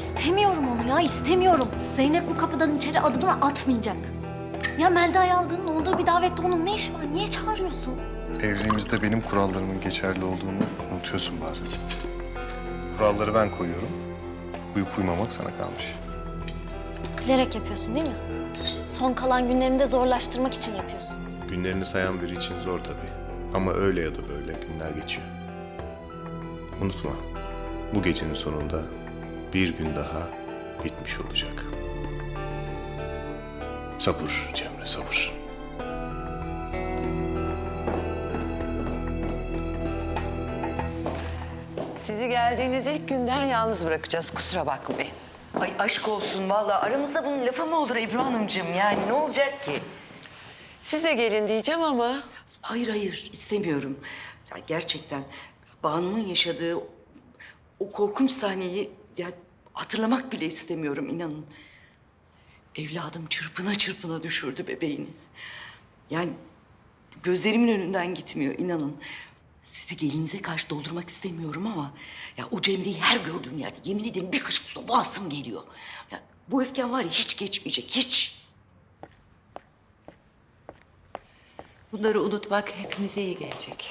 İstemiyorum onu ya istemiyorum. Zeynep bu kapıdan içeri adımını atmayacak. Ya Melda Yalgın'ın olduğu bir davette onun ne işi var? Niye çağırıyorsun? Evliliğimizde benim kurallarımın geçerli olduğunu unutuyorsun bazen. Kuralları ben koyuyorum. Uyup uyumamak sana kalmış. Bilerek yapıyorsun değil mi? Son kalan günlerimde zorlaştırmak için yapıyorsun. Günlerini sayan biri için zor tabii. Ama öyle ya da böyle günler geçiyor. Unutma, bu gecenin sonunda bir gün daha bitmiş olacak. Sabır Cemre, sabır. Sizi geldiğiniz ilk günden yalnız bırakacağız. Kusura bakmayın. Ay aşk olsun vallahi aramızda bunun lafı mı olur Ebru Hanımcığım yani ne olacak ki? Siz de gelin diyeceğim ama Hayır hayır istemiyorum. Ya gerçekten Banu'nun yaşadığı o korkunç sahneyi ya hatırlamak bile istemiyorum inanın. Evladım çırpına çırpına düşürdü bebeğini. Yani gözlerimin önünden gitmiyor inanın. Sizi gelinize karşı doldurmak istemiyorum ama... ...ya o Cemre'yi her gördüğüm yerde yemin ederim bir kışkırtma boğazım geliyor. Ya bu öfken var ya hiç geçmeyecek, hiç. Bunları unutmak hepimize iyi gelecek.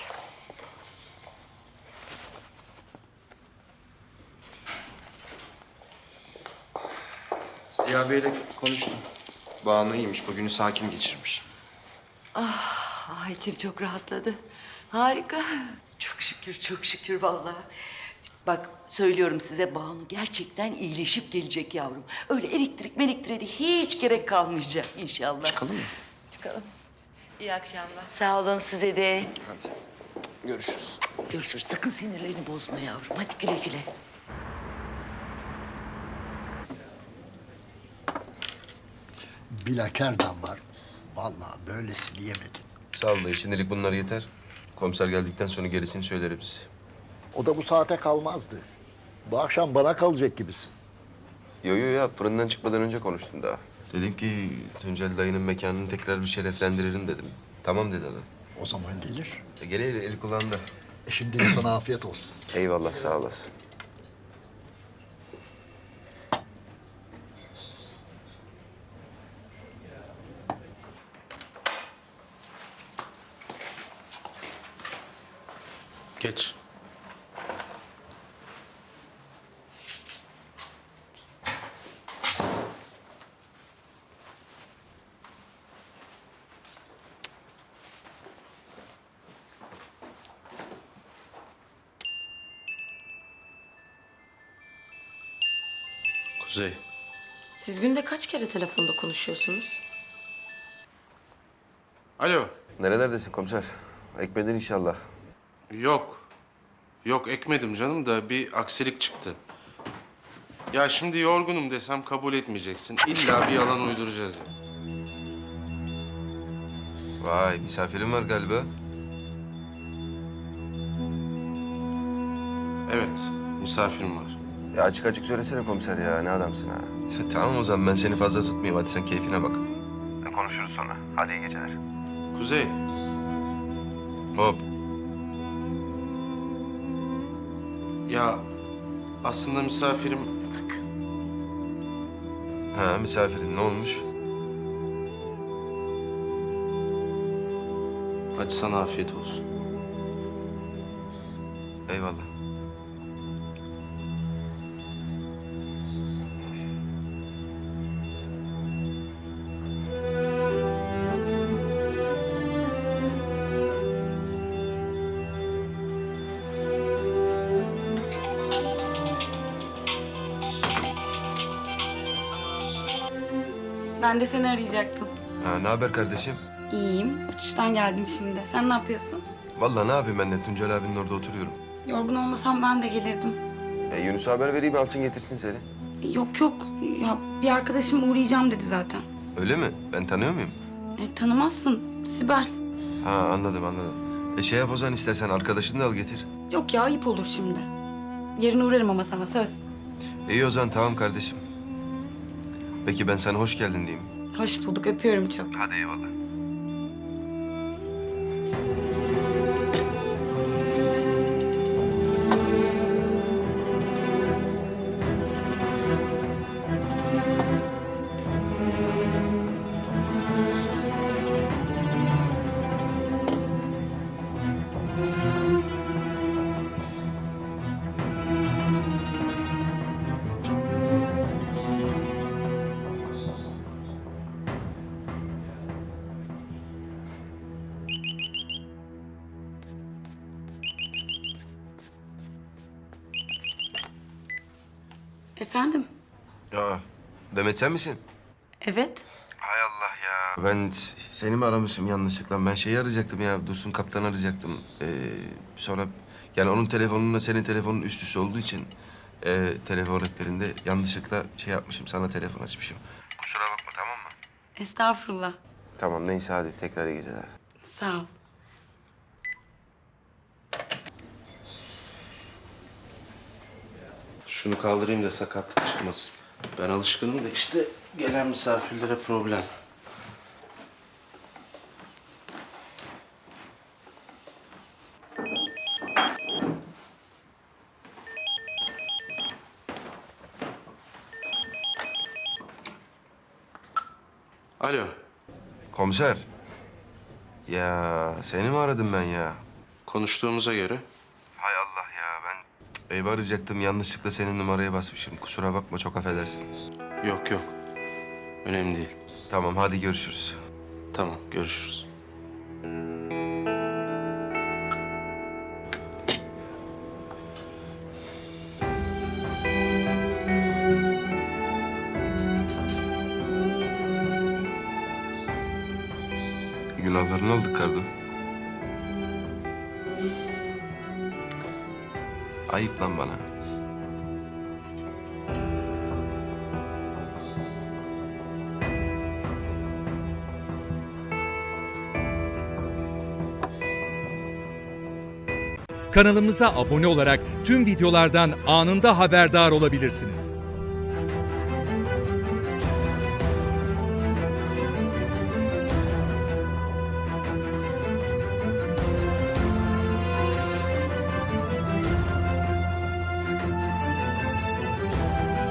Ziya Bey'le konuştum. Banu iyiymiş, bugünü sakin geçirmiş. Ah içim çok rahatladı. Harika. Çok şükür, çok şükür vallahi. Bak söylüyorum size Banu gerçekten iyileşip gelecek yavrum. Öyle elektrik melektriğe de hiç gerek kalmayacak inşallah. Çıkalım mı? çıkalım. İyi akşamlar. Sağ olun size de. Hadi. Görüşürüz. Görüşürüz. Sakın sinirlerini bozma yavrum. Hadi güle güle. Bilakerdan var. Vallahi böylesini yemedim. Sağ olun dayı. Şimdilik bunlar yeter. Komiser geldikten sonra gerisini söylerim size. O da bu saate kalmazdı. Bu akşam bana kalacak gibisin. Yo yo ya fırından çıkmadan önce konuştum daha. Dedim ki Tuncel dayının mekanını tekrar bir şereflendirelim dedim. Tamam dedi adam. O zaman gelir. E, gele eli, eli kulağında. E şimdi sana afiyet olsun. Eyvallah sağ olasın. Geç. Kuzey, Siz günde kaç kere telefonda konuşuyorsunuz? alo. Nerelerdesin komiser? Ekmedin inşallah. Yok. Yok ekmedim canım da bir aksilik çıktı. Ya şimdi yorgunum desem kabul etmeyeceksin. İlla bir yalan uyduracağız ya. Vay misafirin var galiba. Evet, misafirim var. Ya açık açık söylesene komiser ya ne adamsın ha. tamam o zaman ben seni fazla tutmayayım hadi sen keyfine bak. Konuşuruz sonra. Hadi iyi geceler. Kuzey, Hop. Ya aslında misafirim... Sakın. Ha misafirin ne olmuş? Hadi sana afiyet olsun. Eyvallah. Ben de seni arayacaktım. Ha ne haber kardeşim? İyiyim. Uçuştan geldim şimdi. Sen ne yapıyorsun? Vallahi ne yapayım ben de Tuncel abinin orada oturuyorum. Yorgun olmasam ben de gelirdim. E, Yunus'a haber vereyim alsın getirsin seni. Yok yok. Ya bir arkadaşım uğrayacağım dedi zaten. Öyle mi? Ben tanıyor muyum? E, tanımazsın. Sibel. Ha anladım anladım. E şey yap o zaman istersen arkadaşını da al getir. Yok ya ayıp olur şimdi. Yarın uğrarım ama sana söz. İyi o zaman tamam kardeşim. Peki ben sana hoş geldin diyeyim. Hoş bulduk. Öpüyorum çok. Hadi eyvallah. Efendim? Aa, Demet sen misin? Evet. Hay Allah ya. Ben seni mi aramışım yanlışlıkla? Ben şeyi arayacaktım ya. Dursun kaptan arayacaktım. Ee, sonra yani onun telefonunla senin telefonun üst üste olduğu için e, telefon rehberinde yanlışlıkla şey yapmışım. Sana telefon açmışım. Kusura bakma tamam mı? Estağfurullah. Tamam neyse hadi tekrar iyi geceler. Sağ ol. Şunu kaldırayım da sakatlık çıkmasın. Ben alışkınım da işte gelen misafirlere problem. Alo. Komiser. Ya seni mi aradım ben ya? Konuştuğumuza göre ben cık, ev arayacaktım yanlışlıkla senin numaraya basmışım. Kusura bakma çok affedersin. yok yok. Önemli değil. Tamam hadi görüşürüz. Tamam görüşürüz. Günahlarını aldık Kardo. Ayıp lan bana. Kanalımıza abone olarak tüm videolardan anında haberdar olabilirsiniz.